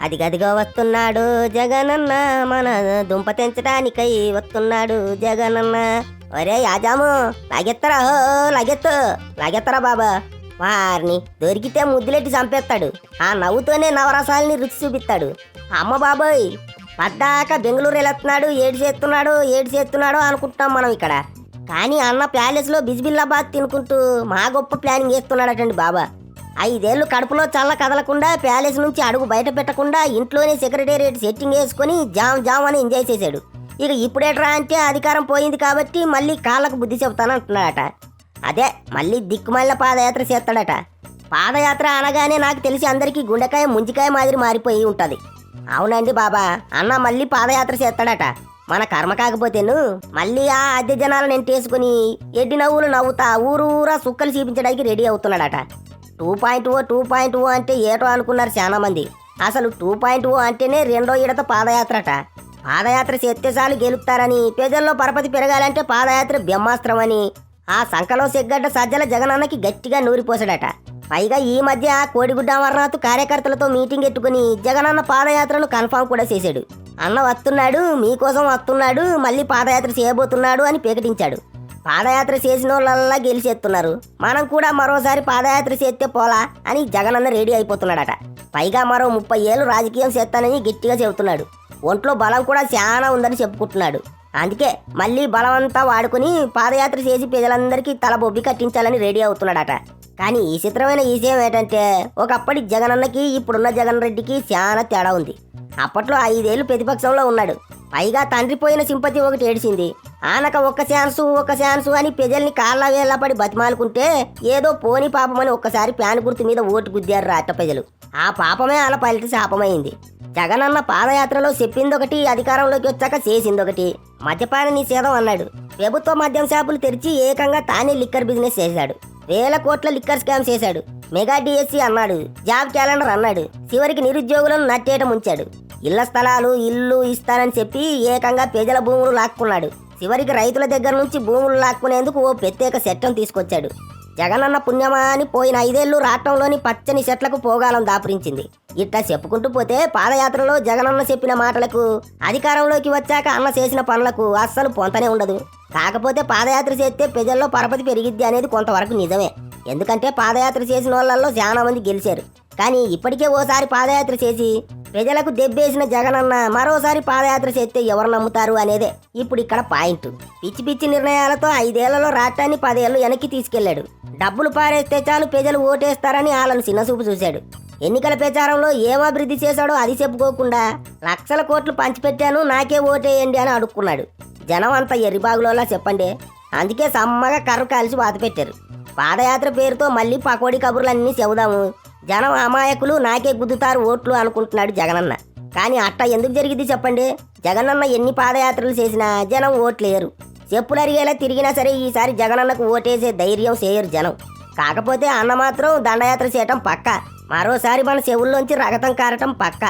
అదిగదిగా వస్తున్నాడు జగనన్న. మన దుంప తెంచడానికై వస్తున్నాడు జగనన్న. ఒరే యాజాము లాగెత్తరా? హో లాగెత్తు లాగెత్తరా బాబా. వారిని దొరికితే ముద్దులెట్టి చంపేస్తాడు. ఆ నవ్వుతోనే నవరసాలని రుచి చూపిస్తాడు. అమ్మ బాబోయ్ పద్దాక బెంగళూరు వెళ్తున్నాడు ఏడు చేస్తున్నాడు ఏడు చేస్తున్నాడు అనుకుంటున్నాం మనం ఇక్కడ. కానీ అన్న ప్యాలెస్లో బిజిబిల్లాబాద్ తినుకుంటూ మా గొప్ప ప్లానింగ్ చేస్తున్నాడటండి బాబా. ఐదేళ్ళు కడుపులో చల్ల కదలకుండా ప్యాలెస్ నుంచి అడుగు బయట పెట్టకుండా ఇంట్లోనే సెక్రటేరియట్ సెట్టింగ్ వేసుకొని జామ్ జామ్ అని ఎంజాయ్ చేశాడు. ఇక ఇప్పుడేట్రా అంటే అధికారం పోయింది కాబట్టి మళ్ళీ కాళ్ళకు బుద్ధి చెబుతానంటున్నాడట అదే మళ్ళీ దిక్కుమల్ల పాదయాత్ర చేస్తాడట. పాదయాత్ర అనగానే నాకు తెలిసి అందరికీ గుండెకాయ ముంజికాయ మాదిరి మారిపోయి ఉంటుంది. అవునండి బాబా అన్న మళ్ళీ పాదయాత్ర చేస్తాడట. మన కర్మ కాకపోతేను మళ్ళీ ఆ అద్దె జనాలను ఎంటేసుకుని ఎడ్డి నవ్వులు నవ్వుతా ఊరూరా సుక్కలు చూపించడానికి ready అవుతున్నాడట. Two point o two point o అంటే ఏటో అనుకున్నారు చాలామంది. అసలు టూ పాయింట్ ఓ అంటేనే రెండో ఇడత పాదయాత్రట. పాదయాత్ర చేస్తే చాలు గెలుపుతారని ప్రజల్లో పరపతి పెరగాలంటే పాదయాత్ర బ్రహ్మాస్త్రం అని ఆ సంకలో సిగ్గడ్డ సజ్జల జగనన్నకి గట్టిగా నూరిపోసాడట పైగా ఈ మధ్య కోడిగుడ్డ అమర్నాథ్ కార్యకర్తలతో మీటింగ్ ఎట్టుకుని జగనన్న పాదయాత్రను కన్ఫామ్ కూడా చేశాడు. అన్న వస్తున్నాడు మీకోసం వస్తున్నాడు మళ్ళీ పాదయాత్ర చేయబోతున్నాడు అని ప్రకటించాడు పాదయాత్ర చేసిన వాళ్ళల్లా గెలిచేస్తున్నారు. మనం కూడా మరోసారి పాదయాత్ర చేస్తే పోలా అని జగనన్న రెడీ అయిపోతున్నాడట. పైగా మరో ముప్పై ఏళ్ళు రాజకీయం చేస్తానని గట్టిగా చెబుతున్నాడు. ఒంట్లో బలం కూడా చాలా ఉందని చెప్పుకుంటున్నాడు. అందుకే మళ్ళీ బలమంతా వాడుకుని పాదయాత్ర చేసి ప్రజలందరికీ తల బొబ్బి కట్టించాలని రెడీ అవుతున్నాడట. కానీ ఈ చిత్రమైన విషయం ఏంటంటే ఒకప్పటి జగనన్నకి ఇప్పుడున్న జగన్ రెడ్డికి చాలా తేడా ఉంది. అప్పట్లో ఐదేళ్ళు ప్రతిపక్షంలో ఉన్నాడు. పైగా తండ్రి పోయిన సింపతి ఒకటి ఏడిసింది. ఆనక ఒక్క ఛాన్సు ఒక్క ఛాన్సు అని ప్రజల్ని కాళ్ళ వేళ్ళపడి బతిమాలుకుంటే ఏదో పోని పాపమని ఒక్కసారి ప్యాన్ గుర్తు మీద ఓటు గుద్దారు రాష్ట్ర ప్రజలు. ఆ పాపమే అలా పలిటి శాపమైంది. జగనన్న పాదయాత్రలో చెప్పిందొకటి అధికారంలోకి వచ్చాక చేసిందొకటి. మద్యపాన నిషేధం అన్నాడు. ప్రభుత్వ మద్యం షాపులు తెరిచి ఏకంగా తానే లిక్కర్ బిజినెస్ చేశాడు. వేల కోట్ల లిక్కర్ స్కామ్ చేశాడు. మెగా డిఎస్సి అన్నాడు. జాబ్ క్యాలెండర్ అన్నాడు. చివరికి నిరుద్యోగులను నట్టేట ముంచాడు. ఇళ్ళ స్థలాలు ఇల్లు ఇస్తానని చెప్పి ఏకంగా ప్రజల భూములు లాక్కున్నాడు. చివరికి రైతుల దగ్గర నుంచి భూములు లాక్కునేందుకు ఓ ప్రత్యేక చట్టం తీసుకొచ్చాడు. జగనన్న పుణ్యమా అని పోయిన ఐదేళ్ళు రాష్ట్రంలోని పచ్చని చెట్లకు పోగాలం దాపురించింది. ఇట్లా చెప్పుకుంటూ పోతే పాదయాత్రలో జగనన్న చెప్పిన మాటలకు అధికారంలోకి వచ్చాక అన్న చేసిన పనులకు అస్సలు పొంతనే ఉండదు. కాకపోతే పాదయాత్ర చేస్తే ప్రజల్లో పరపతి పెరిగిద్ది అనేది కొంతవరకు నిజమే. ఎందుకంటే పాదయాత్ర చేసిన వాళ్ళల్లో చాలా మంది గెలిచారు. కానీ ఇప్పటికే ఓసారి పాదయాత్ర చేసి ప్రజలకు దెబ్బేసిన జగనన్న మరోసారి పాదయాత్ర చేస్తే ఎవరు నమ్ముతారు అనేదే. ఇప్పుడు ఇక్కడ పాయింట్. పిచ్చి పిచ్చి నిర్ణయాలతో ఐదేళ్ళలో రాష్ట్రాన్ని పదేళ్ళు వెనక్కి తీసుకెళ్ళాడు డబ్బులు పారేస్తే చాలు ప్రజలు ఓటేస్తారని వాళ్ళని చిన్నచూపు చూశాడు. ఎన్నికల ప్రచారంలో ఏం అభివృద్ధి చేశాడో అది చెప్పుకోకుండా లక్షల కోట్లు పంచిపెట్టాను నాకే ఓటేయండి అని అడుక్కున్నాడు. జనం అంత ఎర్రిబాగులోలా చెప్పండి. అందుకే సమ్మగా కర్ర కాల్చి బాధ పెట్టారు పాదయాత్ర పేరుతో మళ్ళీ పకోడీ కబుర్లన్నీ చెబుదాము. జనం అమాయకులు నాకే గుద్దుతారు ఓట్లు అనుకుంటున్నాడు జగనన్న. కానీ అట్ట ఎందుకు జరిగింది చెప్పండి? జగనన్న ఎన్ని పాదయాత్రలు చేసినా జనం ఓట్లేరు చెప్పులు అరిగేలా తిరిగినా సరే ఈసారి జగనన్నకు ఓటేసే ధైర్యం చేయరు జనం. కాకపోతే అన్న మాత్రం దండయాత్ర చేయటం పక్క. మరోసారి మన చెవుల్లోంచి రగతం కారటం పక్క.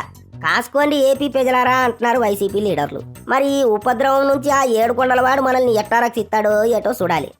కాసుకోండి ఏపీ ప్రజలారా అంటున్నారు వైసీపీ లీడర్లు. మరి ఈ ఉపద్రవం నుంచి ఆ ఏడుకొండలవాడు మనల్ని ఎట్టా రక్షిస్తాడో ఏటో చూడాలి.